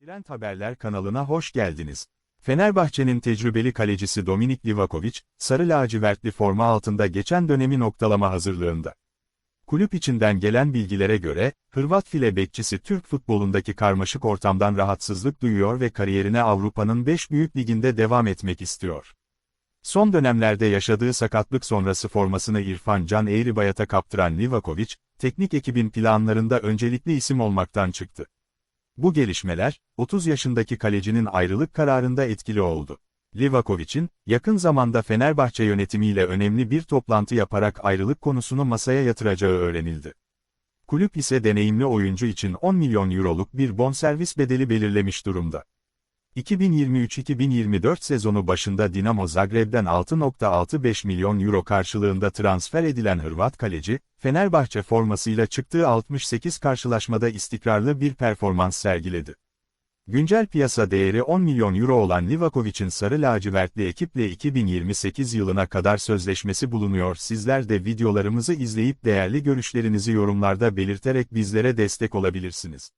Trend Haberler kanalına hoş geldiniz. Fenerbahçe'nin tecrübeli kalecisi Dominik Livakovic, sarı lacivertli forma altında geçen dönemi noktalama hazırlığında. Kulüp içinden gelen bilgilere göre, Hırvat file bekçisi Türk futbolundaki karmaşık ortamdan rahatsızlık duyuyor ve kariyerine Avrupa'nın 5 büyük liginde devam etmek istiyor. Son dönemlerde yaşadığı sakatlık sonrası formasını İrfan Can Eğribayat'a kaptıran Livakovic, teknik ekibin planlarında öncelikli isim olmaktan çıktı. Bu gelişmeler, 30 yaşındaki kalecinin ayrılık kararında etkili oldu. Livakovic'in, yakın zamanda Fenerbahçe yönetimiyle önemli bir toplantı yaparak ayrılık konusunu masaya yatıracağı öğrenildi. Kulüp ise deneyimli oyuncu için 10 milyon euroluk bir bonservis bedeli belirlemiş durumda. 2023-2024 sezonu başında Dinamo Zagreb'den 6.65 milyon euro karşılığında transfer edilen Hırvat kaleci, Fenerbahçe formasıyla çıktığı 68 karşılaşmada istikrarlı bir performans sergiledi. Güncel piyasa değeri 10 milyon euro olan Livakovic'in sarı lacivertli ekiple 2028 yılına kadar sözleşmesi bulunuyor. Sizler de videolarımızı izleyip değerli görüşlerinizi yorumlarda belirterek bizlere destek olabilirsiniz.